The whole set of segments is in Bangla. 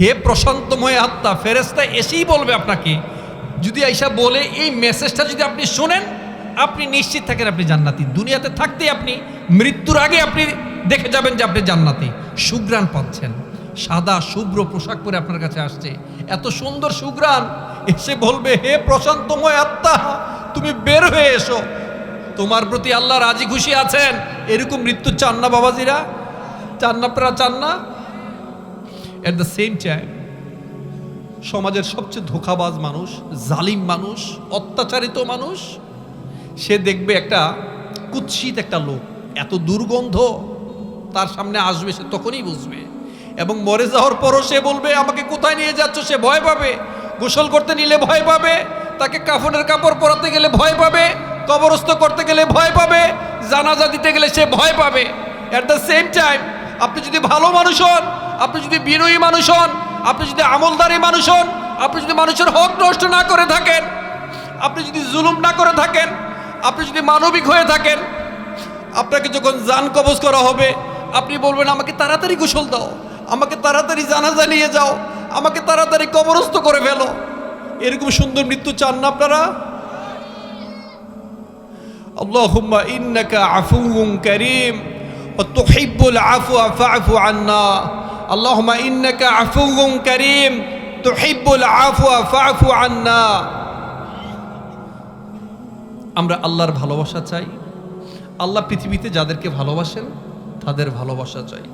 হে প্রশান্তময় আত্মা ফেরেস্তা এসেই বলবে আপনাকে, যদি আইসা বলে এই মেসেজটা যদি আপনি শোনেন, আপনি নিশ্চিত থাকেন আপনি জান্নাতি। দুনিয়াতে থাকতেই আপনি, মৃত্যুর আগে আপনি দেখে যাবেন যে আপনি জান্নাতি। সুগ্রাণ পাচ্ছেন। সাদা শুভ্র পোশাক পরে আপনার কাছে আসছে। এত সুন্দর সুগ্রাণ এসে বলবে, হে প্রশান্তময় আত্মা, তুমি বের হয়ে এসো। তোমার প্রতি আল্লাহ রাজি খুশি আছেন। এরকম মৃত্যু চান না বাবাজিরা? চান না, আপনারা চান না? এট দ্য সেম টাইম সমাজের সবচেয়ে ধোকাবাজ মানুষ, জালিম মানুষ, অত্যাচারিত মানুষ, সে দেখবে একটা কুৎসিত একটা লোক। এত দুর্গন্ধ তার সামনে আসবে, সে তখনই বুঝবে। এবং মরে যাওয়ার পরও সে বলবে, আমাকে কোথায় নিয়ে যাচ্ছ? সে ভয় পাবে। গোসল করতে নিলে ভয় পাবে। তাকে কাফনের কাপড় পরাতে গেলে ভয় পাবে। কবরস্থ করতে গেলে ভয় পাবে। জানাজা দিতে গেলে সে ভয় পাবে। অ্যাট দ্য সেম টাইম আপনি যদি ভালো মানুষ হন, আপনি যদি বিনয়ী মানুষ হন, আপনি যদি আমলদারী মানুষ হন, আপনি যদি মানুষের হক নষ্ট না করে থাকেন, আপনি যদি জুলুম না করে থাকেন, আপনি যদি মানবিক হয়ে থাকেন, আপনাকে যখন যান কবজ করা হবে, আপনি বলবেন, আমাকে তাড়াতাড়ি গোসল দাও, আমাকে তাড়াতাড়ি জানাজা নিয়ে যাও, আমাকে তাড়াতাড়ি কবরস্থ করে ফেলো। এরকম সুন্দর মৃত্যু চান না আপনারা? আল্লাহ ইন্নাকা আফুং করিম। وتحب العفو فاعف عنا اللهم إنك عفو كريم تحب العفو فاعف عنا আমরা আল্লাহর ভালোবাসা চাই আল্লাহ পৃথিবীতে যাদেরকে ভালোবাসেন তাদের ভালোবাসা চাই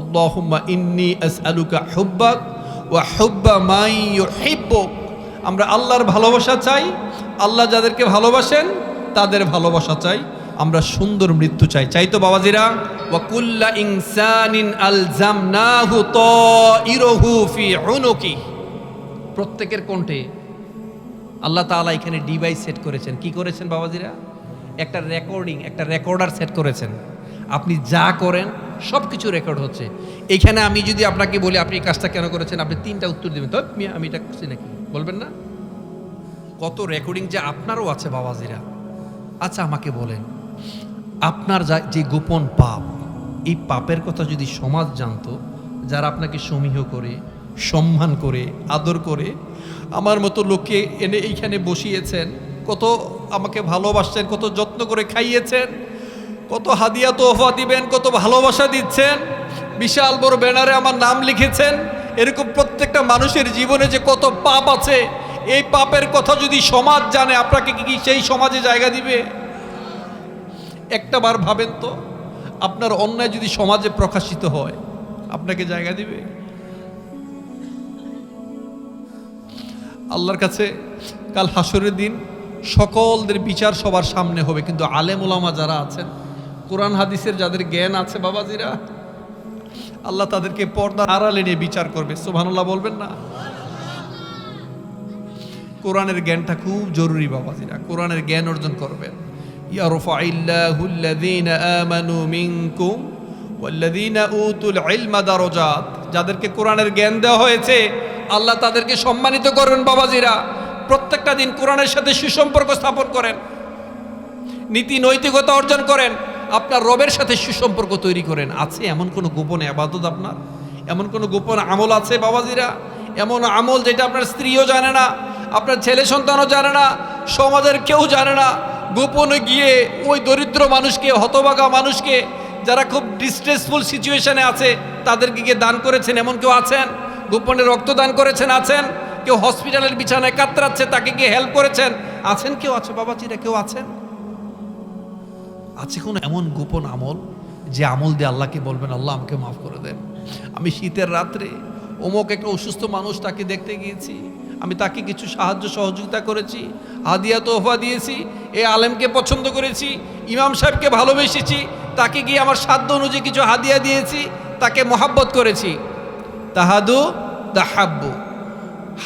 আল্লাহুম্মা ইন্নি আসআলুকা হুব্বাক ওয়া হুব্বা মাই ইউহিব্বুক আমরা আল্লাহর ভালোবাসা চাই আল্লাহ যাদেরকে ভালোবাসেন তাদের ভালোবাসা চাই আমরা সুন্দর মৃত্যু চাই। চাই তো বাবাজিরা? ওয়া কুল্লা ইনসানিন আলজামনাহু তাইরহু ফি উনুকি। প্রত্যেকের কণ্ঠে আল্লাহ তাআলা এখানে ডিভাইস সেট করেছেন। কি করেছেন বাবাজিরা? একটা রেকর্ডিং, একটা রেকর্ডার সেট করেছেন। আপনি যা করেন সব কিছু রেকর্ড হচ্ছে। এখানে আমি যদি আপনাকে বলি, আপনি এই কাজটা কেন করেছেন? আপনি তিনটা উত্তর দেবেন। তো আমি এটা করছি নাকি? বলবেন না? কত রেকর্ডিং যে আপনারও আছে বাবাজিরা। আচ্ছা আমাকে বলেন। আপনার যা যে গোপন পাপ, এই পাপের কথা যদি সমাজ জানতো, যারা আপনাকে সমীহ করে, সম্মান করে, আদর করে, আমার মতো লোককে এনে এইখানে বসিয়েছেন, কত আমাকে ভালোবাসছেন, কত যত্ন করে খাইয়েছেন, কত হাদিয়া তোহফা দিবেন, কত ভালোবাসা দিচ্ছেন, বিশাল বড় ব্যানারে আমার নাম লিখেছেন, এরকম প্রত্যেকটা মানুষের জীবনে যে কত পাপ আছে, এই পাপের কথা যদি সমাজ জানে, আপনাকে কি সেই সমাজে জায়গা দিবে? একটা বার ভাবেন তো, আপনার অন্যায় যদি সমাজে প্রকাশিত হয়, আপনাকে জায়গা দিবে? আল্লাহর কাছে কাল হাসরের দিন সকলদের বিচার সবার সামনে হবে, কিন্তু আলেম ওলামা যারা আছেন, কোরআন হাদিসের যাদের জ্ঞান আছে বাবাজিরা, আল্লাহ তাদেরকে পর্দা আড়ালে নিয়ে বিচার করবে। সুবহানাল্লাহ বলবেন না? কোরআনের জ্ঞানটা খুব জরুরি বাবাজিরা, কোরআনের জ্ঞান অর্জন করবেন। আমানু মিনকুম ওয়াল্লাযীনা উতুল ইলমা দারাজাত যাদেরকে কোরআনের জ্ঞান দেওয়া হয়েছে, আল্লাহ তাদেরকে সম্মানিত করবেন বাবাজিরা। প্রত্যেকটা দিন কোরআনের সাথে সুসম্পর্ক স্থাপন করেন। নীতি নৈতিকতা অর্জন করেন। আপনার রবের সাথে সুসম্পর্ক তৈরি করেন। আছে এমন কোনো গোপন আবাদত আপনার? এমন কোনো গোপন আমল আছে বাবাজিরা? এমন আমল যেটা আপনার স্ত্রীও জানে না, আপনার ছেলে সন্তানও জানে না, সমাজের কেউ জানে না। গোপনে গিয়ে ওই দরিদ্র মানুষকে, হতবাগা মানুষকে, যারা খুব ডিস্ট্রেসফুল সিচুয়েশনে আছে, তাদেরকে গিয়ে দান করেছেন, এমন কেউ আছেন? গোপনে রক্তদান করেছেন, আছেন? কেউ হসপিটালের বিছানায় কাতরাচ্ছে, তাকে গিয়ে হেল্প করেছেন? আছেন কেউ? আছে বাবাজিরা কেউ আছেন? আছে কোনো এমন গোপন আমল যে আমল দিয়ে আল্লাহকে বলবেন, আল্লাহ আমাকে মাফ করে দেন। আমি শীতের রাত্রে অমুক একটা অসুস্থ মানুষ তাকে দেখতে গিয়েছি আমি তাকে কিছু সাহায্য সহযোগিতা করেছি, হাদিয়া তোহফা দিয়েছি, এ আলেমকে পছন্দ করেছি, ইমাম সাহেবকে ভালোবেসেছি, তাকে গিয়ে আমার সাধ্য অনুযায়ী কিছু হাদিয়া দিয়েছি, তাকে মহাব্বত করেছি। তাহাদু তাহাব্বু।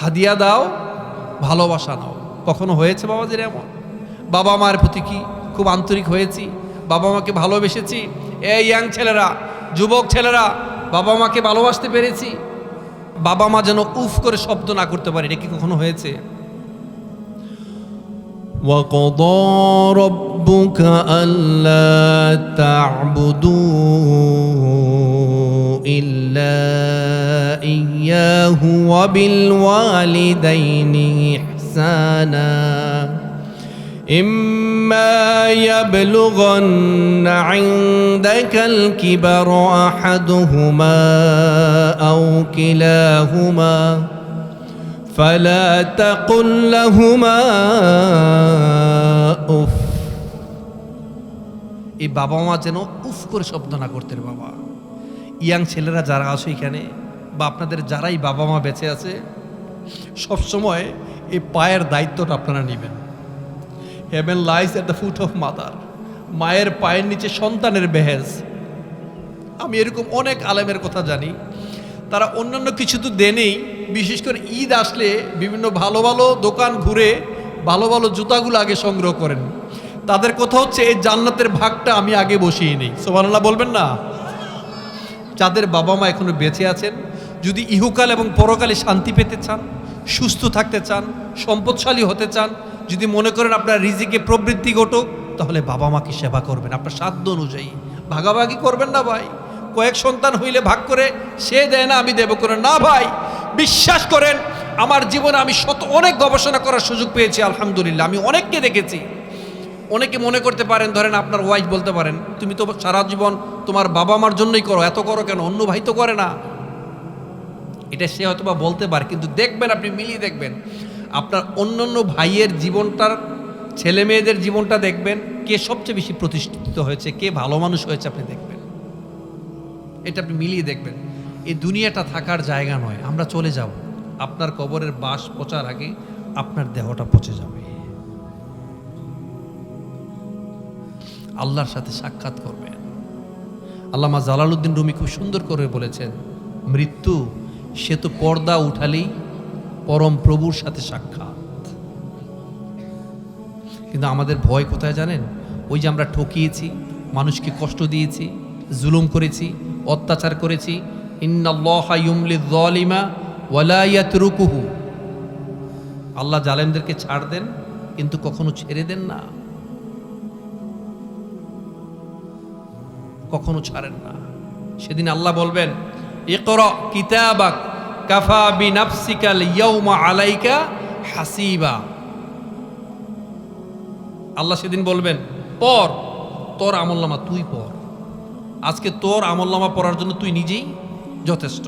হাদিয়া দাও, ভালোবাসা নাও। কখনো হয়েছে বাবাদের এমন? বাবা মায়ের প্রতি কি খুব আন্তরিক হয়েছি? বাবা মাকে ভালোবেসেছি? এই ইয়াং ছেলেরা, যুবক ছেলেরা, বাবা মাকে ভালোবাসতে পেরেছি? বাবা মা যেন উফ করে শব্দ না করতে পারে এটা কি কখনো হয়েছে وقضى ربك ألا تعبدوا إلا إياه وبالوالدين إحسانا إما يبلغن عندك الكبر أحدهما أو كلاهما فلا تقل لهما أف এই বাবা মা যেন উফ করে শব্দ না করতে রে বাবা ইয়াং ছেলেরা যারা আছে এখানে বা আপনাদের যারাই বাবা মা বেঁচে আছে সবসময় এই পায়ের দায়িত্বটা আপনারা নেবেন Heaven lies at the foot of mother মায়ের পায়ের নিচে সন্তানের বেহেজ আমি এরকম অনেক আলেমের কথা জানি। তারা অন্যান্য কিছু তো দেনেই, বিশেষ করে ঈদ আসলে বিভিন্ন ভালো ভালো দোকান ঘুরে ভালো ভালো জুতাগুলো আগে সংগ্রহ করেন। তাদের কথা হচ্ছে, এই জান্নাতের ভাগটা আমি আগে বসিয়ে নিই। সোমানাল্লাহ বলবেন না? যাদের বাবা মা এখনও বেঁচে আছেন, যদি ইহুকাল এবং পরকালে শান্তি পেতে চান, সুস্থ থাকতে চান, সম্পদশালী হতে চান যদি মনে করেন আপনার রিজিকে প্রবৃত্তি ঘটুক, তাহলে বাবা মাকে সেবা করবেন, আপনার সাধ্য অনুযায়ী। ভাগাভাগি করবেন না ভাই। কয়েক সন্তান হইলে ভাগ করে, সে দেয় না, আমি দেব করে। না ভাই, বিশ্বাস করেন, আমার জীবনে আমি শত, অনেক গবেষণা করার সুযোগ পেয়েছি, আলহামদুলিল্লাহ। আমি অনেককে দেখেছি। অনেকে মনে করতে পারেন, ধরেন আপনার ওয়াইফ বলতে পারেন, তুমি তো সারা জীবন তোমার বাবা মার জন্যই করো, এত করো কেন? অন্য ভাই তো করে না। এটা সে হয়তো বা বলতে পারে, কিন্তু দেখবেন, আপনি মিলিয়ে দেখবেন। আপনার অন্য অন্য ভাইয়ের জীবনটার, ছেলে মেয়েদের জীবনটা দেখবেন, কে সবচেয়ে বেশি প্রতিষ্ঠিত হয়েছে, কে ভালো মানুষ হয়েছে আপনি দেখবেন। এটা আপনি মিলিয়ে দেখবেন। এই দুনিয়াটা থাকার জায়গা নয়, আমরা চলে যাব। আপনার কবরের বাস পচার আগে আপনার দেহটা পচে যাবে। আল্লাহর সাথে সাক্ষাৎ করবেন। আল্লামা জালালউদ্দিন রুমি খুব সুন্দর করে বলেছেন, মৃত্যু, সে তো পর্দা উঠালেই পরম প্রভুর সাথে সাক্ষাৎ। কিন্তু আমাদের ভয় কোথায় জানেন? ওই যে আমরা ঠকিয়েছি, মানুষকে কষ্ট দিয়েছি, জুলুম করেছি, অত্যাচার করেছি। আল্লাহ জালেমদেরকে ছাড় দেন, কিন্তু কখনো ছেড়ে দেন না। কখনো ছাড়েন না। সেদিন আল্লাহ বলবেন, ইকর কিতাবাক কাফা বিনাফসিকাল ইয়ৌমা আলাইকা হাসিবা। আল্লাহ সেদিন বলবেন, পর, তোর আমল্লামা তুই পর। আজকে তোর আমল্লামা পড়ার জন্য তুই নিজেই যথেষ্ট।